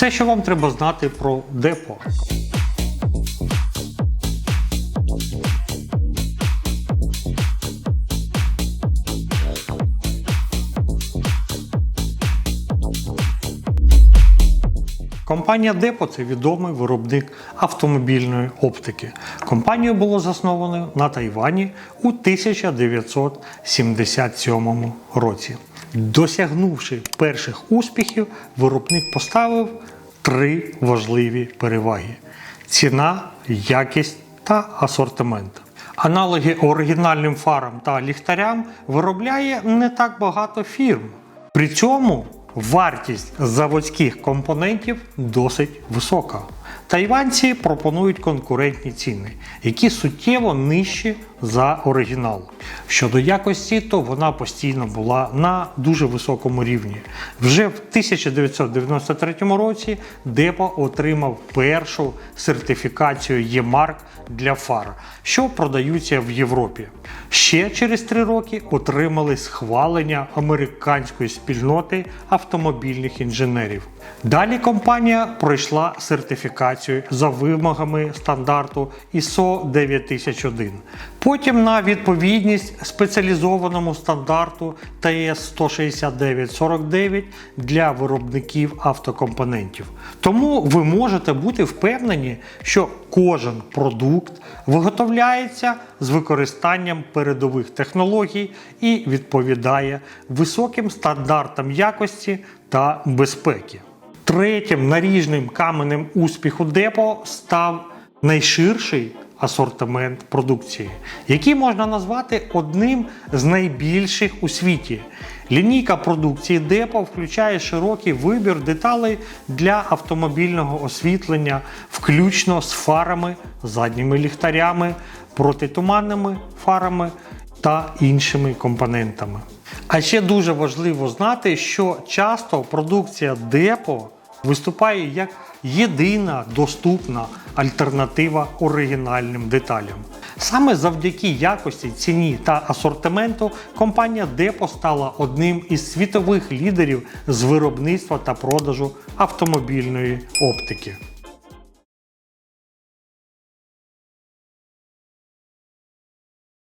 Все, що вам треба знати про депо. Компанія Депо це відомий виробник автомобільної оптики. Компанію було засновано на Тайвані у 1977 році. Досягнувши перших успіхів, виробник поставив три важливі переваги: ціна, якість та асортимент. Аналоги оригінальним фарам та ліхтарям виробляє не так багато фірм. При цьому вартість заводських компонентів досить висока. Тайванці пропонують конкурентні ціни, які суттєво нижчі за оригінал. Щодо якості, то вона постійно була на дуже високому рівні. Вже в 1993 році Депо отримав першу сертифікацію Є-марк для фар, що продаються в Європі. Ще через три роки отримали схвалення американської спільноти автомобільних інженерів. Далі компанія пройшла сертифікацію за вимогами стандарту ISO 9001. Потім на відповідність спеціалізованому стандарту ТС 16949 для виробників автокомпонентів. Тому ви можете бути впевнені, що кожен продукт виготовляється з використанням передових технологій і відповідає високим стандартам якості та безпеки. Третім наріжним каменем успіху депо став найширший асортимент продукції, який можна назвати одним з найбільших у світі. Лінійка продукції депо включає широкий вибір деталей для автомобільного освітлення, включно з фарами, задніми ліхтарями, протитуманними фарами та іншими компонентами. А ще дуже важливо знати, що часто продукція депо виступає як єдина доступна альтернатива оригінальним деталям. Саме завдяки якості, ціні та асортименту компанія Депо стала одним із світових лідерів з виробництва та продажу автомобільної оптики.